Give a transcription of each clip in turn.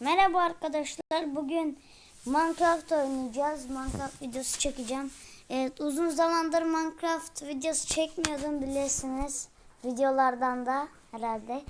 Merhaba arkadaşlar. Bugün Minecraft oynayacağız. Minecraft videosu çekeceğim. Evet uzun zamandır Minecraft videosu çekmiyordum bilirsiniz. Videolardan da herhalde.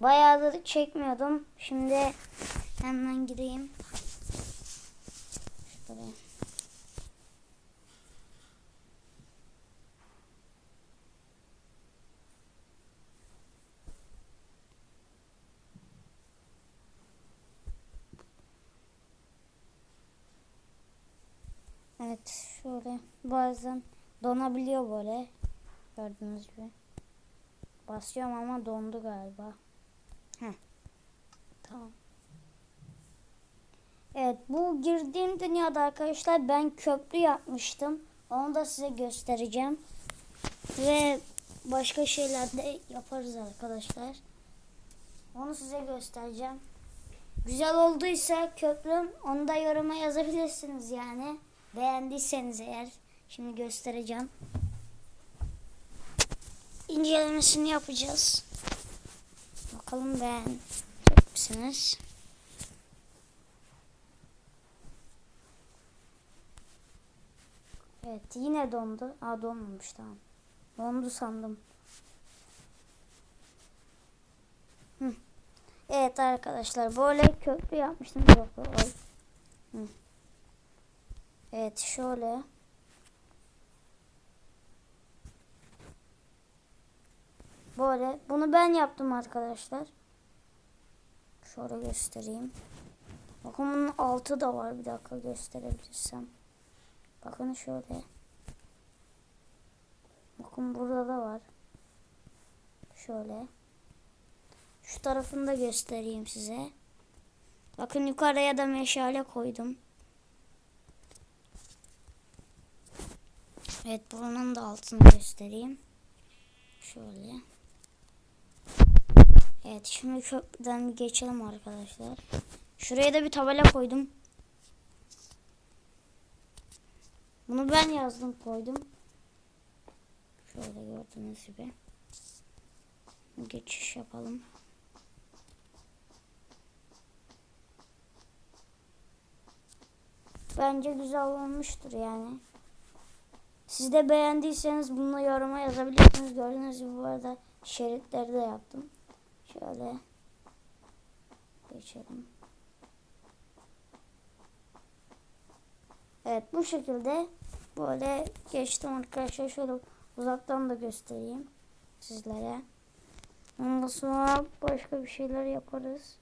Bayağıdır çekmiyordum. Şimdi hemen gireyim. Şuraya. Evet şöyle bazen donabiliyor böyle gördüğünüz gibi. Basıyorum ama dondu galiba. Heh. Tamam. Evet bu girdiğim dünyada arkadaşlar ben köprü yapmıştım. Onu da size göstereceğim. Ve başka şeyler de yaparız arkadaşlar. Onu size göstereceğim. Güzel olduysa köprüm onu da yoruma yazabilirsiniz yani. Beğendiyseniz eğer. Şimdi göstereceğim. İncelemesini yapacağız. Bakalım beğenecek misiniz? Evet yine dondu. Aa donmamış tamam. Dondu sandım. Hı. Evet arkadaşlar böyle köprü yapmıştım. Yok, oy. Hı. Evet şöyle. Böyle. Bunu ben yaptım arkadaşlar. Şöyle göstereyim. Bakın bunun altı da var. Bir dakika gösterebilirsem. Bakın şöyle. Bakın burada da var. Şöyle. Şu tarafını da göstereyim size. Bakın yukarıya da meşale koydum. Evet buranın da altını göstereyim. Şöyle. Evet şimdi köprüden geçelim arkadaşlar. Şuraya da bir tabela koydum. Bunu ben yazdım koydum. Şöyle gördüğünüz gibi. Geçiş yapalım. Bence güzel olmuştur yani. Siz de beğendiyseniz bunu yoruma yazabilirsiniz. Gördüğünüz gibi bu arada şeritleri de yaptım. Şöyle geçelim. Evet bu şekilde böyle geçtim arkadaşlar. Şöyle uzaktan da göstereyim sizlere. Ondan sonra başka bir şeyler yaparız.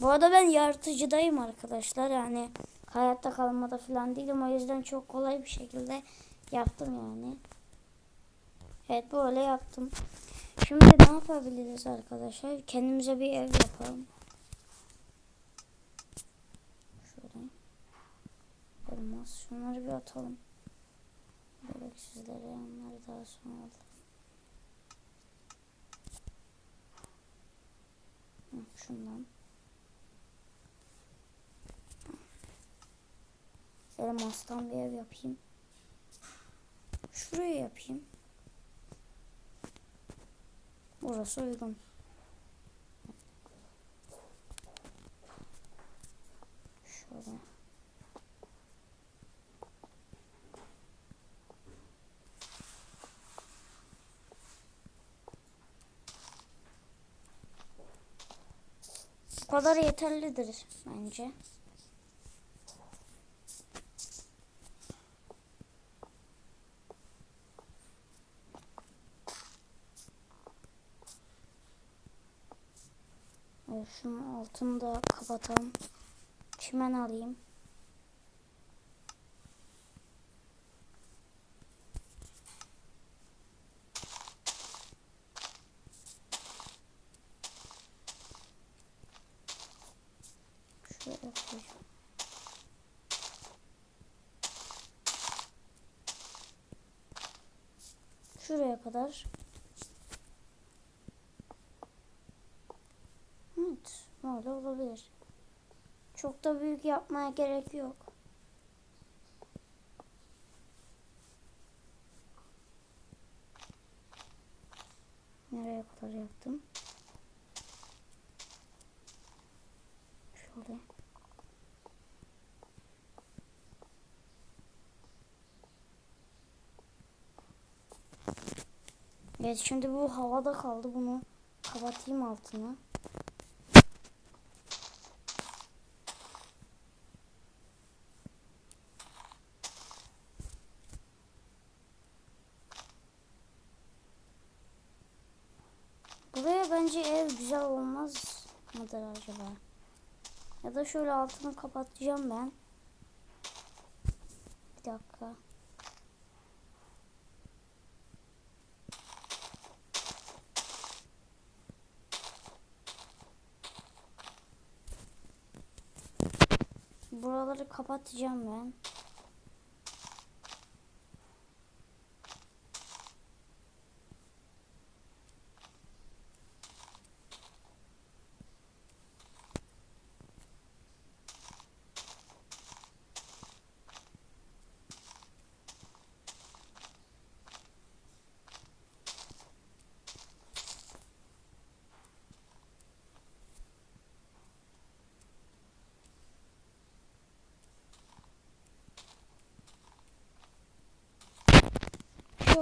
Bu arada ben yaratıcıdayım arkadaşlar. Yani hayatta kalmada falan değilim. O yüzden çok kolay bir şekilde yaptım yani. Evet böyle yaptım. Şimdi ne yapabiliriz arkadaşlar? Kendimize bir ev yapalım. Şöyle. Olmaz. Şunları bir atalım. Böyle sizlere onları daha sonra alalım. Şundan. Elmastan bir ev yapayım. Şuraya yapayım. Burası uygun. Şöyle. Bu kadar yeterlidir bence. Evet, şunun altını da kapatalım. Çimen alayım. Şuraya kadar. Böyle olabilir. Çok da büyük yapmaya gerek yok. Nereye kadar yaptım? Şöyle. Evet şimdi bu havada kaldı. Bunu kapatayım altına. Buraya bence ev güzel olmaz mıdır acaba? Ya da şöyle altını kapatacağım ben. Bir dakika. Buraları kapatacağım ben.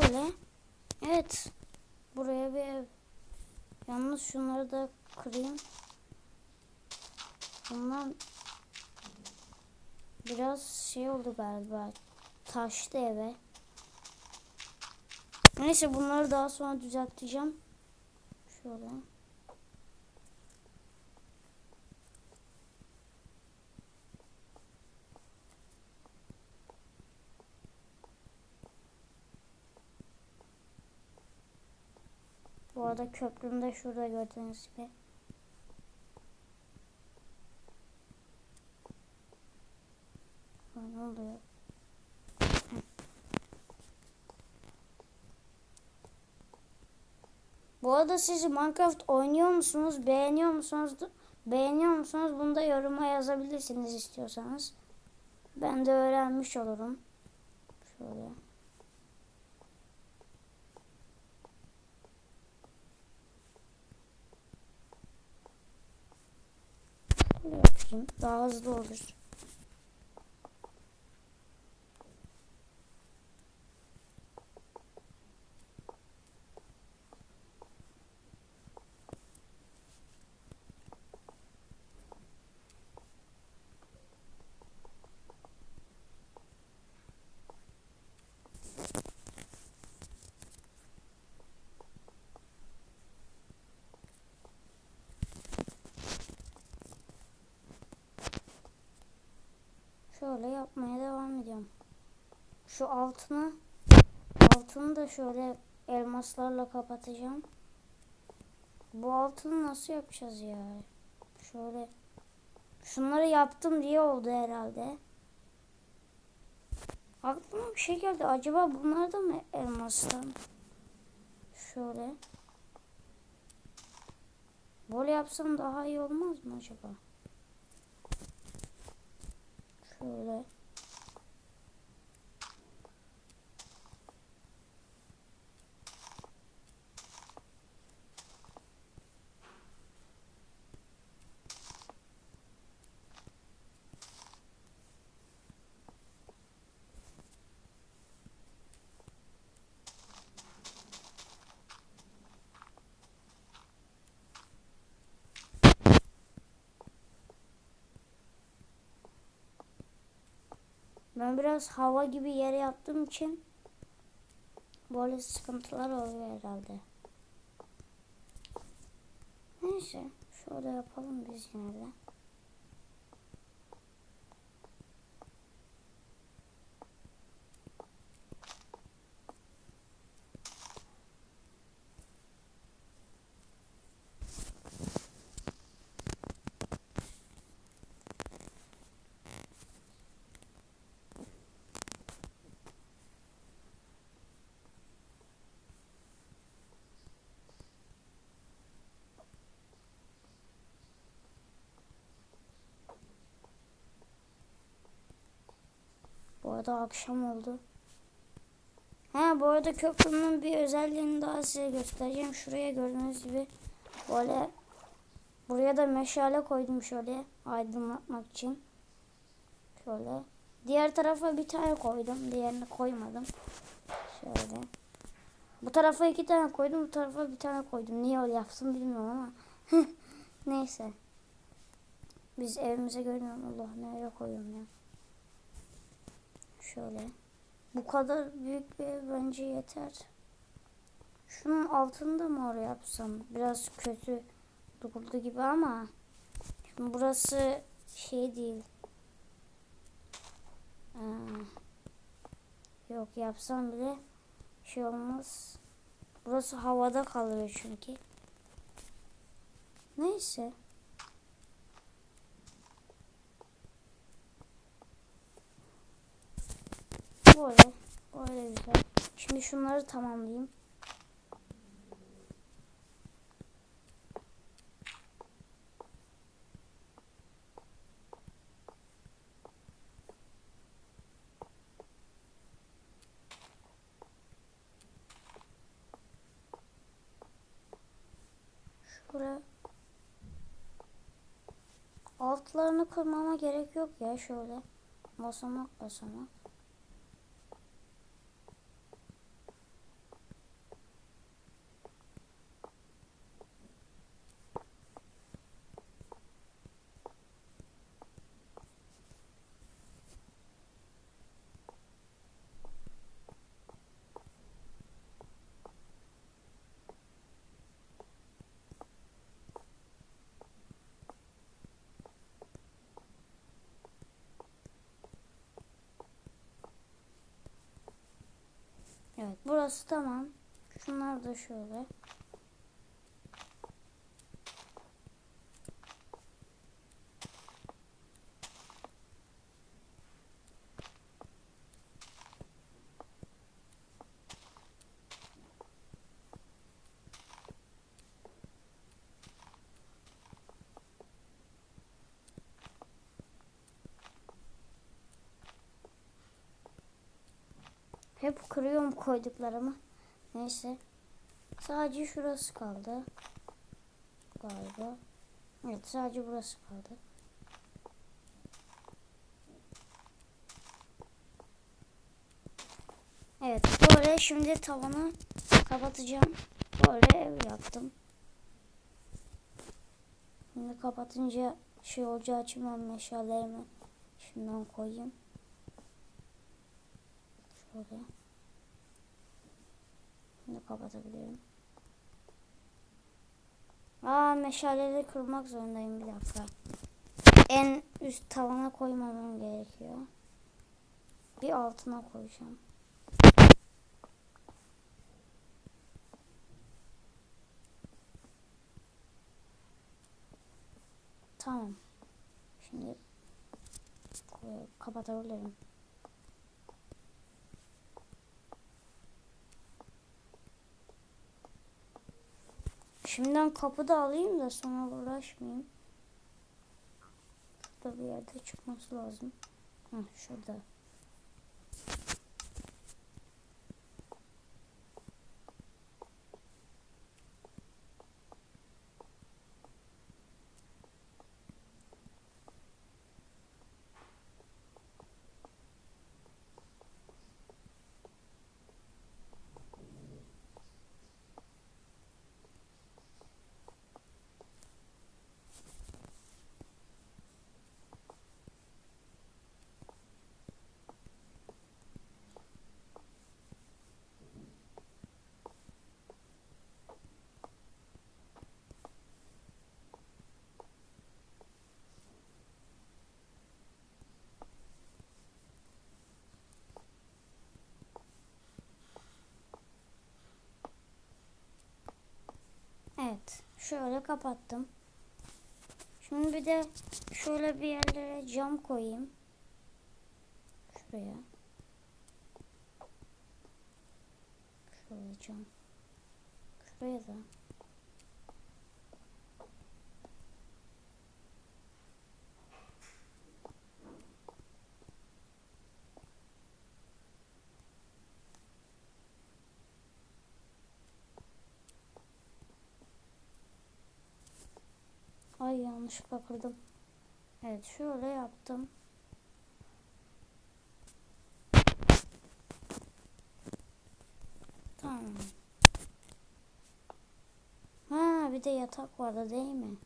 Şöyle. Evet. Buraya bir ev. Yalnız şunları da kırayım. Bunlar biraz şey oldu galiba. Taştı eve. Neyse bunları daha sonra düzelteceğim. Şöyle. Bu arada köprüm de şurada gördüğünüz gibi. Ne oluyor? Bu arada siz Minecraft oynuyor musunuz? Beğeniyor musunuz? Beğeniyor musunuz? Bunu da yoruma yazabilirsiniz istiyorsanız. Ben de öğrenmiş olurum. Şöyle. Yapayım. Daha hızlı olur. Şöyle yapmaya devam ediyorum. Şu altını altını da şöyle elmaslarla kapatacağım. Bu altını nasıl yapacağız ya? Şöyle şunları yaptım diye oldu herhalde. Aklıma bir şey geldi. Acaba bunlar da mı elmastan? Şöyle. Böyle yapsam daha iyi olmaz mı acaba? Şöyle. Ben biraz hava gibi yer yaptığım için böyle sıkıntılar oluyor herhalde. Neyse şöyle yapalım biz yine de. Bu arada akşam oldu. Ha bu arada köprünün bir özelliğini daha size göstereceğim. Şuraya gördüğünüz gibi böyle buraya da meşale koydum şöyle. aydınlatmak için. Şöyle. Diğer tarafa bir tane koydum. Diğerini koymadım. Şöyle. Bu tarafa iki tane koydum. Bu tarafa bir tane koydum. Niye öyle yaptım bilmiyorum ama. Neyse. Biz evimize görüyorum. Allah nereye koyuyorum ya. Şöyle. Bu kadar büyük bir ev bence yeter. Şunun altında mı oraya yapsam? Biraz kötü durdu gibi ama. Şimdi burası şey değil. Ee, yok yapsam bile şey olmaz. Burası havada kalıyor çünkü. Neyse. Böyle güzel. Şimdi şunları tamamlayayım. Şuraya altlarını kırmama gerek yok ya şöyle basamak basamak. Evet burası tamam. Şunlar da şöyle. Hep kırıyorum koyduklarımı. Neyse. Sadece şurası kaldı. Galiba. Evet sadece burası kaldı. Evet böyle şimdi tavanı kapatacağım. Böyle ev yaptım. Şimdi kapatınca şey olacağı için ben meşalelerimi şundan koyayım. Şöyle. Şimdi kapatabilirim. Aa meşaleleri kırmak zorundayım bir dakika. En üst tavana koymamam gerekiyor. Bir altına koyacağım. Tamam. Şimdi kapatabilirim. Şimdiden kapı da alayım da sonra uğraşmayayım. Şurada bir yerde çıkması lazım. Heh, şurada. Evet. Şöyle kapattım. Şimdi bir de şöyle bir yerlere cam koyayım. Şuraya. Şöyle cam. Şuraya da. Yanlışlıkla kırdım. Evet şöyle yaptım. Tamam. Ha bir de yatak vardı değil mi?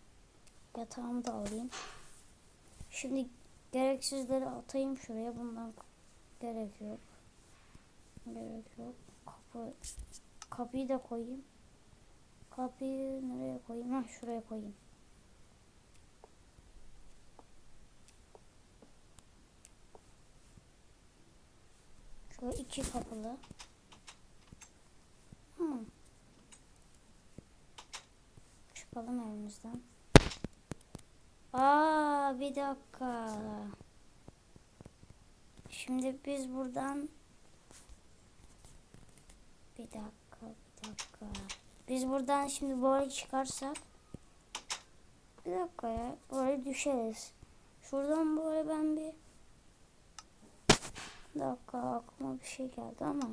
Yatağımı da alayım. Şimdi gereksizleri atayım şuraya. Bundan gerek yok. Gerek yok. Kapı kapıyı da koyayım. Kapıyı nereye koyayım? Ha şuraya koyayım. Şöyle iki kapılı. Hmm. Çıkalım evimizden. Aa bir dakika. Şimdi biz buradan bir dakika bir dakika. Biz buradan şimdi böyle çıkarsak bir dakika ya böyle düşeriz. Şuradan böyle ben bir bir dakika aklıma bir şey geldi ama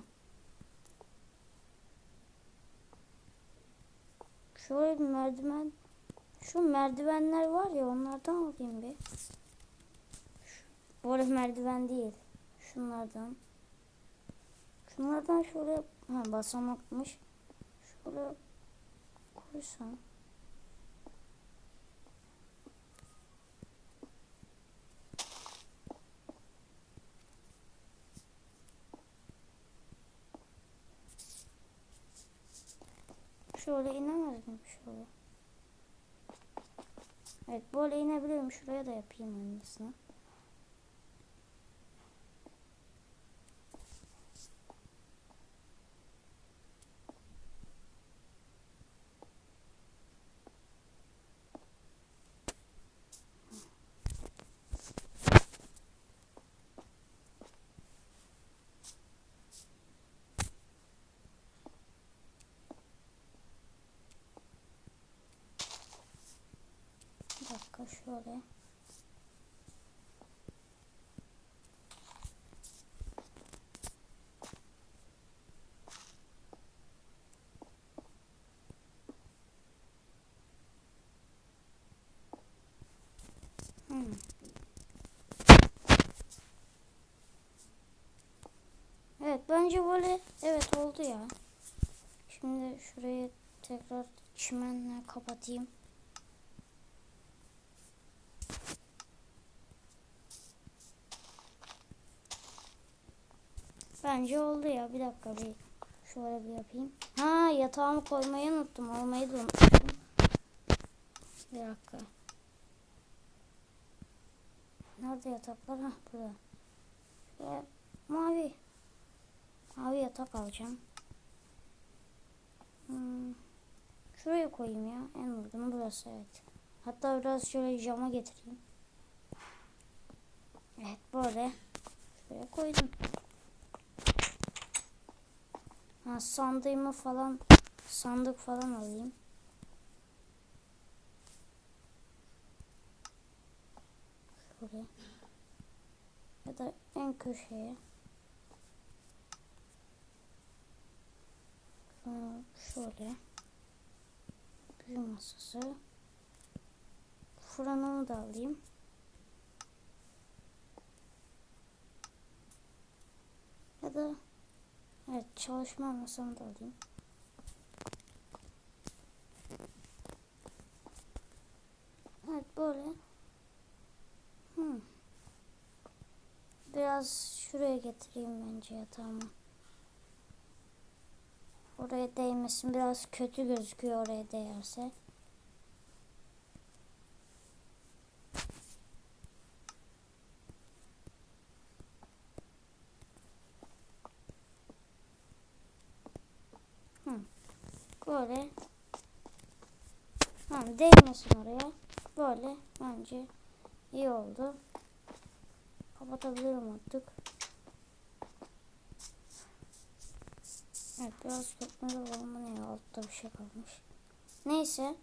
şöyle bir merdiven şu merdivenler var ya onlardan alayım bir. Şu, bu arada merdiven değil. Şunlardan. Şunlardan şöyle basamakmış. Şöyle koysam. Şöyle inemez miyim şöyle? Evet böyle inebilirim. Şuraya da yapayım aynısını. Dakika şöyle. Hmm. Evet bence böyle evet oldu ya. Şimdi şurayı tekrar çimenle kapatayım. Bence oldu ya. Bir dakika bir şöyle bir yapayım. Ha yatağımı koymayı unuttum. Almayı da unuttum. Bir dakika. Nerede yataklar? Ha burada. Şöyle mavi. Mavi yatak alacağım. Hmm. Şuraya koyayım ya. En uygunu burası evet. Hatta biraz şöyle cama getireyim. Evet böyle. Şuraya koydum. Ha, sandığımı falan sandık falan alayım. Şöyle. Ya da en köşeye. Sonra şöyle. Büyü masası. Fırınımı da alayım. Ya da Evet çalışma masamı da alayım. Evet böyle. Hmm. Biraz şuraya getireyim bence yatağımı. Oraya değmesin. Biraz kötü gözüküyor oraya değerse. Böyle. Tamam değmesin oraya. Böyle bence iyi oldu. Kapatabilirim artık. Evet biraz köpmeli ama ne altta bir şey kalmış. Neyse.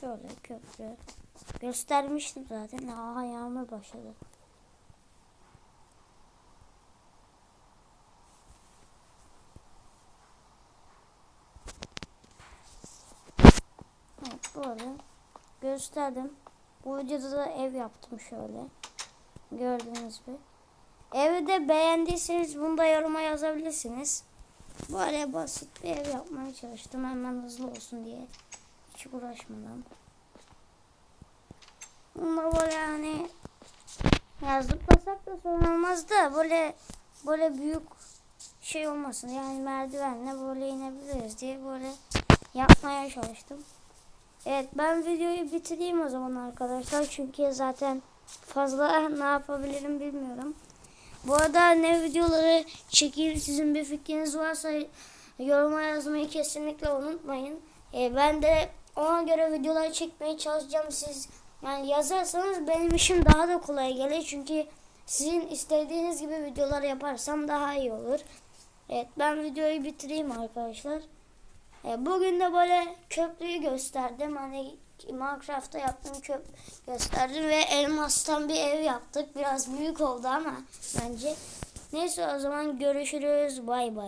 Şöyle köprü. Göstermiştim zaten. Aha yağmur başladı. Evet böyle. Gösterdim. Bu videoda da ev yaptım şöyle. Gördüğünüz gibi. Evi de beğendiyseniz bunu da yoruma yazabilirsiniz. Böyle basit bir ev yapmaya çalıştım. Hemen hızlı olsun diye. Hiç uğraşmadan. Bunda böyle yani ya zıplasak da sorun olmaz da böyle böyle büyük şey olmasın. Yani merdivenle böyle inebiliriz diye böyle yapmaya çalıştım. Evet ben videoyu bitireyim o zaman arkadaşlar. Çünkü zaten fazla ne yapabilirim bilmiyorum. Bu arada ne videoları çekeyim sizin bir fikriniz varsa yoruma yazmayı kesinlikle unutmayın. Ee, ben de ona göre videolar çekmeye çalışacağım. Siz yani yazarsanız benim işim daha da kolay gelir. Çünkü sizin istediğiniz gibi videolar yaparsam daha iyi olur. Evet ben videoyu bitireyim arkadaşlar. E, bugün de böyle köprüyü gösterdim. Hani Minecraft'ta yaptığım köprü gösterdim ve elmastan bir ev yaptık. Biraz büyük oldu ama bence. Neyse o zaman görüşürüz. Bay bay.